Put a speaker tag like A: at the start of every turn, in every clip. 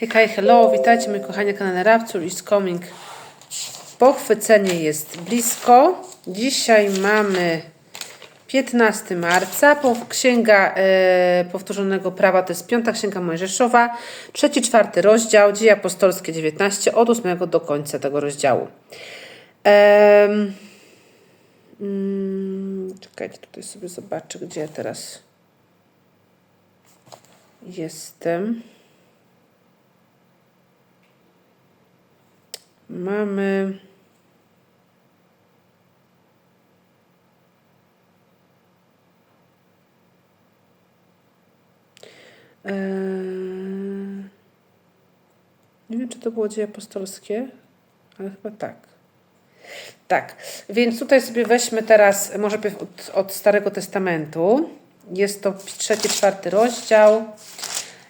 A: Hej, hello, witajcie moi kochani na kanale Rapture is coming. Pochwycenie jest blisko. Dzisiaj mamy 15 marca. Księga e, powtórzonego prawa to jest piąta księga Mojżeszowa. Trzeci, czwarty rozdział, Dzieje apostolskie 19, od 8 do końca tego rozdziału. Em, mm, czekajcie, tutaj sobie zobaczę, gdzie ja teraz jestem. Mamy. Eee, Nie wiem, czy to było dzieje apostolskie, ale chyba tak. Tak, więc tutaj sobie weźmy teraz, może od, od Starego Testamentu. Jest to trzeci, czwarty rozdział.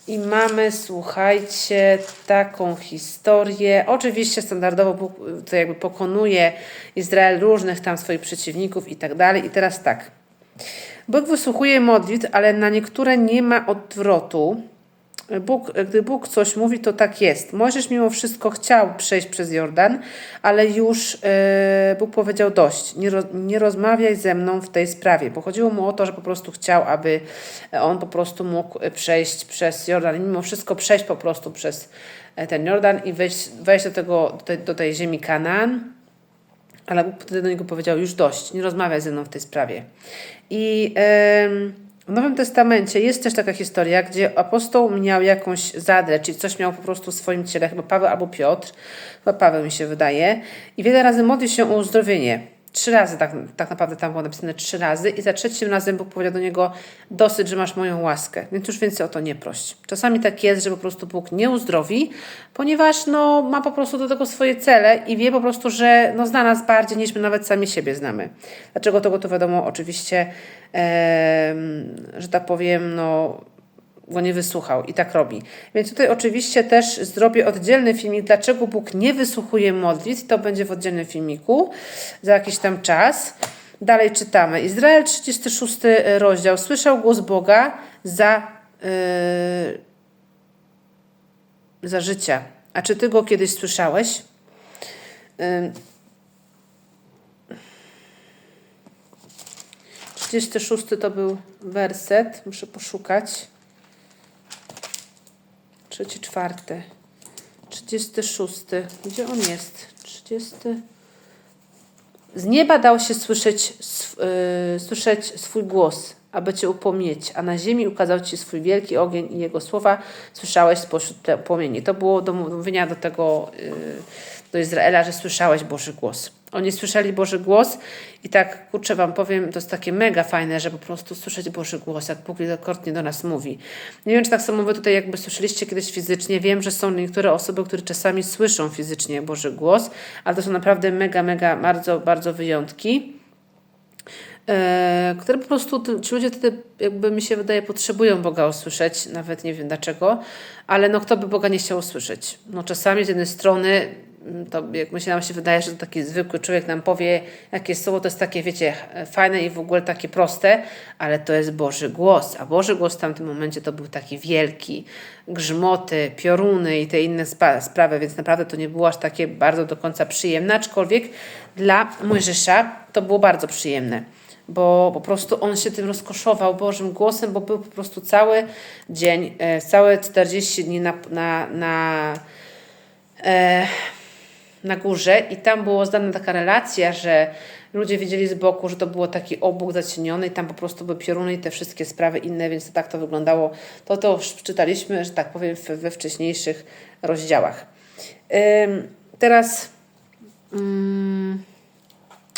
A: I mamy, słuchajcie, taką historię. Oczywiście standardowo to jakby pokonuje Izrael różnych tam swoich przeciwników i tak dalej. I teraz tak. Bóg wysłuchuje modlitw, ale na niektóre nie ma odwrotu. Bóg, gdy Bóg coś mówi, to tak jest. Mojżesz mimo wszystko chciał przejść przez Jordan, ale już e, Bóg powiedział dość. Nie, ro, nie rozmawiaj ze mną w tej sprawie, bo chodziło mu o to, że po prostu chciał, aby on po prostu mógł przejść przez Jordan i mimo wszystko przejść po prostu przez e, ten Jordan i wejść, wejść do, tego, do, tej, do tej ziemi Kanaan. Ale Bóg wtedy do niego powiedział, już dość, nie rozmawiaj ze mną w tej sprawie. I... w Nowym Testamencie jest też taka historia, gdzie apostoł miał jakąś zadrę, czyli coś miał po prostu w swoim ciele, chyba Paweł albo Piotr, chyba Paweł mi się wydaje, i wiele razy modlił się o uzdrowienie. Trzy razy tak, tak naprawdę tam było napisane trzy razy i za trzecim razem Bóg powiedział do niego dosyć, że masz moją łaskę, więc już więcej o to nie proś. Czasami tak jest, że po prostu Bóg nie uzdrowi, ponieważ no, ma po prostu do tego swoje cele i wie po prostu, że no, zna nas bardziej niż my nawet sami siebie znamy. Dlaczego tego to wiadomo oczywiście, e, że tak powiem, no go nie wysłuchał i tak robi. Więc tutaj oczywiście też zrobię oddzielny filmik, dlaczego Bóg nie wysłuchuje modlitw. To będzie w oddzielnym filmiku za jakiś tam czas. Dalej czytamy. Izrael 36 rozdział. Słyszał głos Boga za, yy, za życia. A czy ty go kiedyś słyszałeś? Yy. 36 to był werset. Muszę poszukać. Trzeci, czwarty. 36. Gdzie on jest? 30. Z nieba dał się słyszeć, yy, słyszeć swój głos, aby Cię upomnieć, a na ziemi ukazał Ci swój wielki ogień i Jego słowa słyszałeś spośród płomieni. To było do mówienia do tego, yy, do Izraela, że słyszałeś Boży głos. Oni słyszeli Boży głos i tak, kurczę Wam powiem, to jest takie mega fajne, że po prostu słyszeć Boży głos, jak Bóg wielokrotnie do nas mówi. Nie wiem, czy tak samo Wy tutaj jakby słyszeliście kiedyś fizycznie. Wiem, że są niektóre osoby, które czasami słyszą fizycznie Boży głos, ale to są naprawdę mega, mega, bardzo, bardzo wyjątki które po prostu ci ludzie wtedy, jakby mi się wydaje, potrzebują Boga usłyszeć, nawet nie wiem dlaczego, ale no kto by Boga nie chciał usłyszeć? No czasami z jednej strony to jak myślę, nam się wydaje, że to taki zwykły człowiek nam powie, jakie słowo to jest takie, wiecie, fajne i w ogóle takie proste, ale to jest Boży głos, a Boży głos w tamtym momencie to był taki wielki, grzmoty, pioruny i te inne spa sprawy, więc naprawdę to nie było aż takie bardzo do końca przyjemne, aczkolwiek dla Mojżesza to było bardzo przyjemne bo po prostu on się tym rozkoszował Bożym głosem, bo był po prostu cały dzień, e, całe 40 dni na, na, na e, na górze i tam było zdana taka relacja, że ludzie widzieli z boku, że to było taki obłok zacieniony i tam po prostu były pioruny i te wszystkie sprawy inne, więc tak to wyglądało. To to czytaliśmy, że tak powiem, we wcześniejszych rozdziałach. Teraz... Ym,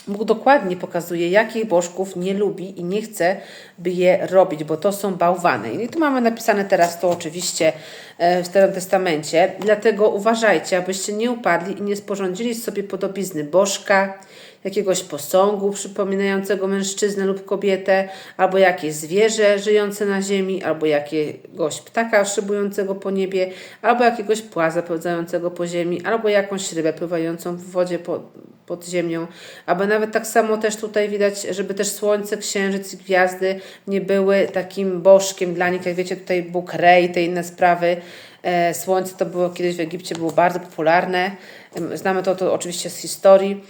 A: Bóg dokładnie pokazuje, jakich bożków nie lubi i nie chce, by je robić, bo to są bałwany. I tu mamy napisane teraz to oczywiście w Starym Testamencie. Dlatego uważajcie, abyście nie upadli i nie sporządzili sobie podobizny bożka, jakiegoś posągu przypominającego mężczyznę lub kobietę, albo jakieś zwierzę żyjące na ziemi, albo jakiegoś ptaka szybującego po niebie, albo jakiegoś płaza pełzającego po ziemi, albo jakąś rybę pływającą w wodzie po, pod ziemią, aby nawet tak samo też tutaj widać, żeby też słońce, księżyc i gwiazdy nie były takim bożkiem dla nich, jak wiecie tutaj Bóg Rej, te inne sprawy, e, słońce to było kiedyś w Egipcie, było bardzo popularne, znamy to, to oczywiście z historii,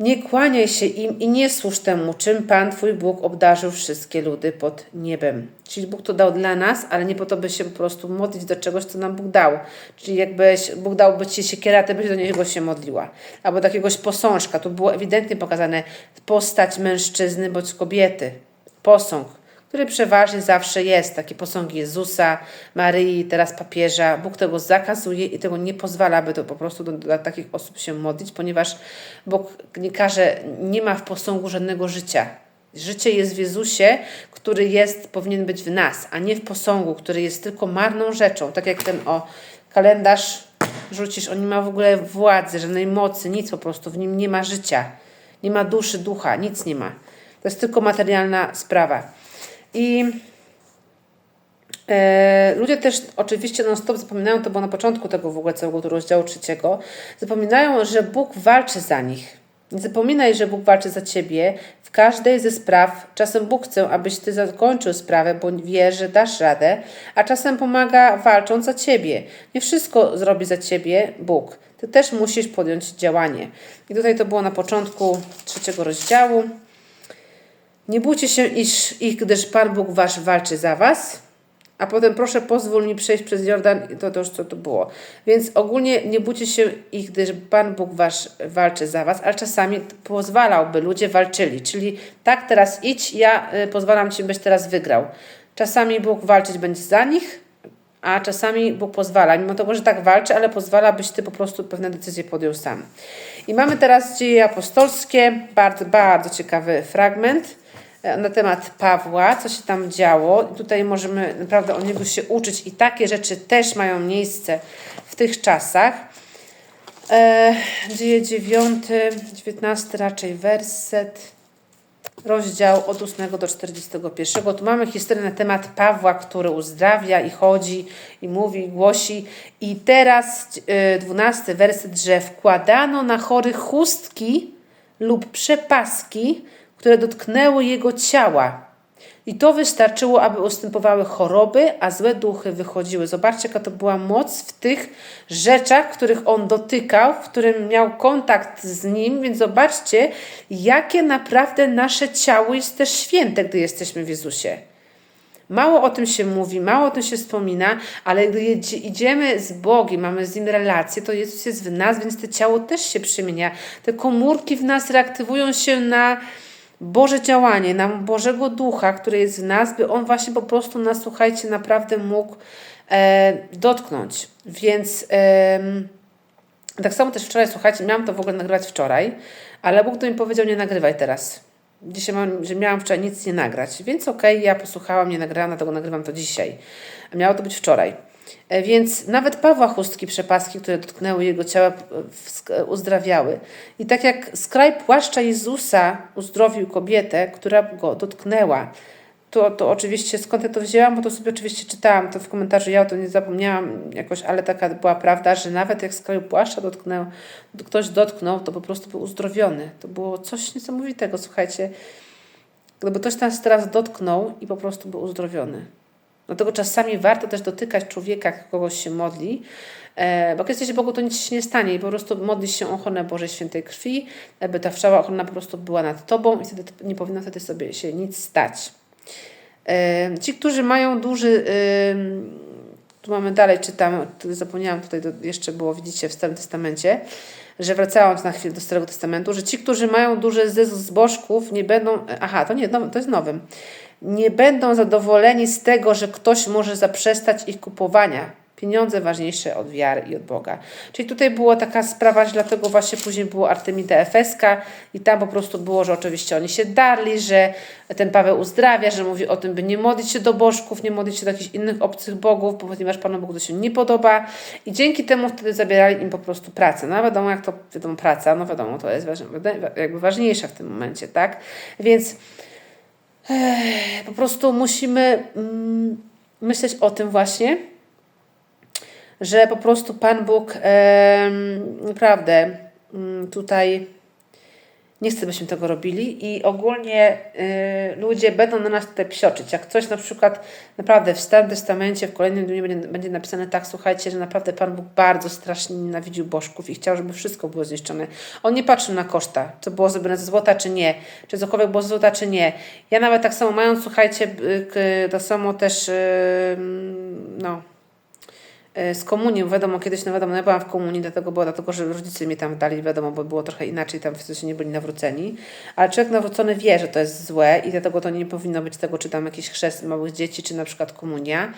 A: nie kłaniaj się im i nie służ temu, czym Pan Twój Bóg obdarzył wszystkie ludy pod niebem. Czyli Bóg to dał dla nas, ale nie po to, by się po prostu modlić do czegoś, co nam Bóg dał. Czyli jakbyś Bóg dałby Ci siekierę, a Ty byś do niego się modliła. Albo do jakiegoś posążka. Tu było ewidentnie pokazane postać mężczyzny bądź kobiety. Posąg który przeważnie zawsze jest. Takie posągi Jezusa, Maryi, teraz papieża. Bóg tego zakazuje i tego nie pozwala, aby to po prostu do, dla takich osób się modlić, ponieważ Bóg nie każe, nie ma w posągu żadnego życia. Życie jest w Jezusie, który jest, powinien być w nas, a nie w posągu, który jest tylko marną rzeczą. Tak jak ten o kalendarz rzucisz, on nie ma w ogóle władzy, żadnej mocy, nic po prostu, w nim nie ma życia, nie ma duszy, ducha, nic nie ma. To jest tylko materialna sprawa. I e, ludzie też oczywiście non-stop zapominają, to było na początku tego w ogóle całego rozdziału trzeciego, zapominają, że Bóg walczy za nich. Nie zapominaj, że Bóg walczy za ciebie w każdej ze spraw. Czasem Bóg chce, abyś ty zakończył sprawę, bo wie, że dasz radę, a czasem pomaga walcząc za ciebie. Nie wszystko zrobi za ciebie Bóg. Ty też musisz podjąć działanie. I tutaj to było na początku trzeciego rozdziału. Nie bójcie się iż ich, gdyż Pan Bóg wasz walczy za was. A potem proszę pozwól mi przejść przez Jordan, to, to już co to było. Więc ogólnie nie bójcie się ich, gdyż Pan Bóg wasz walczy za was, ale czasami pozwalał, by ludzie walczyli. Czyli tak, teraz idź, ja y, pozwalam ci, byś teraz wygrał. Czasami Bóg walczyć będzie za nich, a czasami Bóg pozwala, mimo tego, że tak walczy, ale pozwala, byś ty po prostu pewne decyzje podjął sam. I mamy teraz dzieje apostolskie, bardzo, bardzo ciekawy fragment na temat Pawła, co się tam działo. Tutaj możemy naprawdę o niego się uczyć i takie rzeczy też mają miejsce w tych czasach. E, dzieje 9, 19 raczej werset rozdział od 8 do 41. Tu mamy historię na temat Pawła, który uzdrawia i chodzi i mówi, i głosi. I teraz y, 12 werset, że wkładano na chorych chustki lub przepaski, które dotknęły jego ciała. I to wystarczyło, aby ustępowały choroby, a złe duchy wychodziły. Zobaczcie, jaka to była moc w tych rzeczach, których on dotykał, w którym miał kontakt z nim. Więc zobaczcie, jakie naprawdę nasze ciało jest też święte, gdy jesteśmy w Jezusie. Mało o tym się mówi, mało o tym się wspomina, ale gdy idziemy z Bogiem, mamy z Nim relację, to Jezus jest w nas, więc to ciało też się przemienia. Te komórki w nas reaktywują się na Boże działanie, nam Bożego Ducha, który jest w nas, by On właśnie po prostu nas, słuchajcie, naprawdę mógł e, dotknąć. Więc e, tak samo też wczoraj, słuchajcie, miałam to w ogóle nagrywać wczoraj, ale Bóg to mi powiedział, nie nagrywaj teraz. Dzisiaj mam, że miałam wczoraj nic nie nagrać, więc okej, okay, ja posłuchałam, nie nagrałam, dlatego nagrywam to dzisiaj. Miało to być wczoraj. E, więc nawet Pawła chustki przepaski, które dotknęły jego ciała, uzdrawiały. I tak jak skraj płaszcza Jezusa uzdrowił kobietę, która go dotknęła, to, to oczywiście skąd ja to wzięłam, bo to sobie oczywiście czytałam to w komentarzu, ja o to nie zapomniałam jakoś, ale taka była prawda, że nawet jak skraju płaszcza dotknął, ktoś dotknął, to po prostu był uzdrowiony. To było coś niesamowitego, słuchajcie. Gdyby ktoś nas teraz dotknął i po prostu był uzdrowiony. Dlatego czasami warto też dotykać człowieka, kogoś się modli, e, bo jak jesteś Bogu, to nic się nie stanie i po prostu modlisz się o ochronę Bożej Świętej Krwi, aby ta wszała ochrona po prostu była nad Tobą i wtedy nie powinno wtedy sobie się nic stać. E, ci, którzy mają duży, tu mamy dalej, czytam, zapomniałam, tutaj jeszcze było, widzicie, w Starym Testamencie, że wracając na chwilę do Starego Testamentu, że ci, którzy mają duży zysk z bożków, nie będą, aha, to nie, to jest nowym, nie będą zadowoleni z tego, że ktoś może zaprzestać ich kupowania. Pieniądze ważniejsze od wiary i od Boga. Czyli tutaj była taka sprawa, że dlatego właśnie później było Artemida Efeska i tam po prostu było, że oczywiście oni się darli, że ten Paweł uzdrawia, że mówi o tym, by nie modlić się do bożków, nie modlić się do jakichś innych obcych bogów, ponieważ Panu Bogu to się nie podoba i dzięki temu wtedy zabierali im po prostu pracę. No wiadomo, jak to, wiadomo, praca, no wiadomo, to jest jakby ważniejsza w tym momencie, tak? Więc po prostu musimy mm, myśleć o tym właśnie, że po prostu Pan Bóg naprawdę mm, tutaj Nie chcę, byśmy tego robili i ogólnie y, ludzie będą na nas tutaj psioczyć. Jak coś na przykład naprawdę w Starym Testamencie, w kolejnym dniu będzie, będzie napisane tak, słuchajcie, że naprawdę Pan Bóg bardzo strasznie nienawidził bożków i chciał, żeby wszystko było zniszczone. On nie patrzył na koszta, co było zrobione ze złota, czy nie, czy cokolwiek było ze złota, czy nie. Ja nawet tak samo mając, słuchajcie, y, to samo też, y, no, e, z komunią, wiadomo, kiedyś, no wiadomo, ja byłam w komunii, dlatego było, dlatego, że rodzice mi tam dali, wiadomo, bo było trochę inaczej, tam wszyscy nie byli nawróceni, ale człowiek nawrócony wie, że to jest złe i dlatego to nie powinno być tego, czy tam jakiś chrzest małych dzieci, czy na przykład komunia,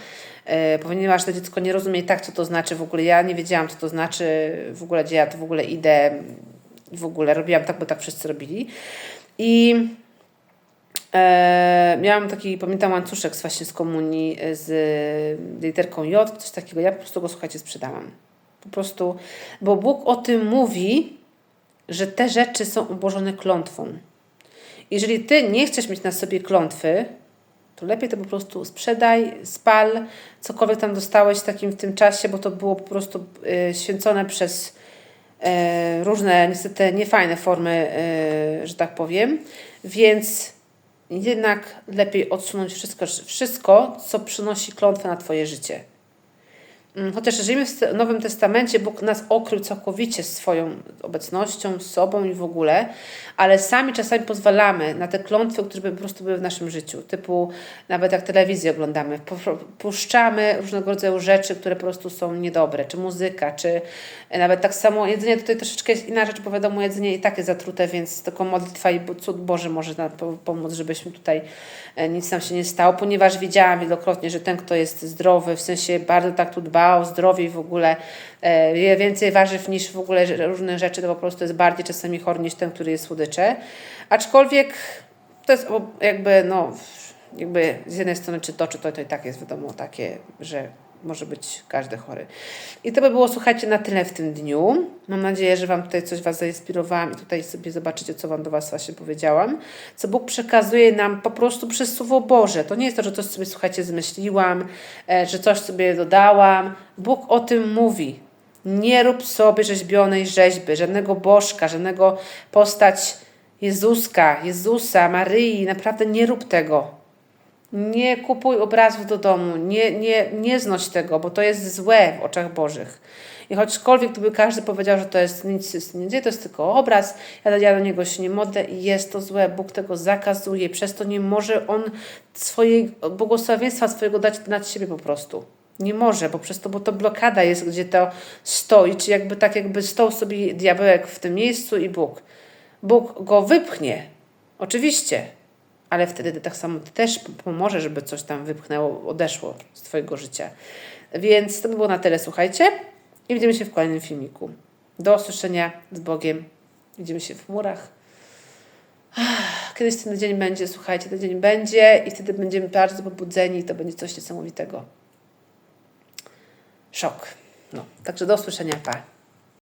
A: e, ponieważ to dziecko nie rozumie tak, co to znaczy w ogóle, ja nie wiedziałam, co to znaczy, w ogóle, gdzie ja to w ogóle idę, w ogóle robiłam tak, bo tak wszyscy robili. I E, miałam taki, pamiętam, łańcuszek właśnie z komunii e, z literką J, coś takiego. Ja po prostu go, słuchajcie, sprzedałam. Po prostu, bo Bóg o tym mówi, że te rzeczy są obłożone klątwą. Jeżeli ty nie chcesz mieć na sobie klątwy, to lepiej to po prostu sprzedaj, spal, cokolwiek tam dostałeś takim w tym czasie, bo to było po prostu y, święcone przez e, różne, niestety niefajne formy, że tak powiem. Więc jednak lepiej odsunąć wszystko, wszystko, co przynosi klątwę na Twoje życie. Mm, Chociaż żyjemy w Nowym Testamencie, Bóg nas okrył całkowicie swoją obecnością, sobą i w ogóle, ale sami czasami pozwalamy na te klątwy, które po prostu były w naszym życiu. Typu nawet jak telewizję oglądamy, pu- puszczamy różnego rodzaju rzeczy, które po prostu są niedobre, czy muzyka, czy nawet tak samo jedzenie, tutaj troszeczkę jest inna rzecz, bo wiadomo, jedzenie i tak jest zatrute, więc tylko modlitwa i cud Boży może nam po- pomóc, żebyśmy tutaj e, nic nam się nie stało, ponieważ widziałam wielokrotnie, że ten, kto jest zdrowy, w sensie bardzo tak tu dba o zdrowie w ogóle je więcej warzyw niż w ogóle różne rzeczy, to po prostu jest bardziej czasami chory niż ten, który jest słodycze. Aczkolwiek to jest jakby, no, jakby z jednej strony czy to, czy to, to i tak jest wiadomo takie, że może być każdy chory. I to by było, słuchajcie, na tyle w tym dniu. Mam nadzieję, że Wam tutaj coś Was zainspirowałam i tutaj sobie zobaczycie, co Wam do Was właśnie powiedziałam. Co Bóg przekazuje nam po prostu przez Słowo Boże. To nie jest to, że coś sobie, słuchajcie, zmyśliłam, e, że coś sobie dodałam. Bóg o tym mówi. Nie rób sobie rzeźbionej rzeźby, żadnego bożka, żadnego postać Jezuska, Jezusa, Maryi. Naprawdę nie rób tego. Nie kupuj obrazów do domu, nie, nie, nie znoś tego, bo to jest złe w oczach Bożych. I choćkolwiek tu by każdy powiedział, że to jest nic nie dzieje, to jest tylko obraz, ja, ja do niego się nie modlę i jest to złe, Bóg tego zakazuje, przez to nie może On swojej błogosławieństwa swojego dać nad siebie po prostu. Nie może, bo przez to, bo to blokada jest, gdzie to stoi, czy jakby tak jakby stał sobie diabełek w tym miejscu i Bóg. Bóg go wypchnie, oczywiście, ale wtedy tak samo ty też pomoże, żeby coś tam wypchnęło, odeszło z Twojego życia. Więc to by było na tyle, słuchajcie. I widzimy się w kolejnym filmiku. Do usłyszenia z Bogiem. Widzimy się w murach. Ach, Kiedyś ten dzień będzie, słuchajcie, ten dzień będzie i wtedy będziemy bardzo pobudzeni i to będzie coś niesamowitego. Szok. No, także do usłyszenia, pa.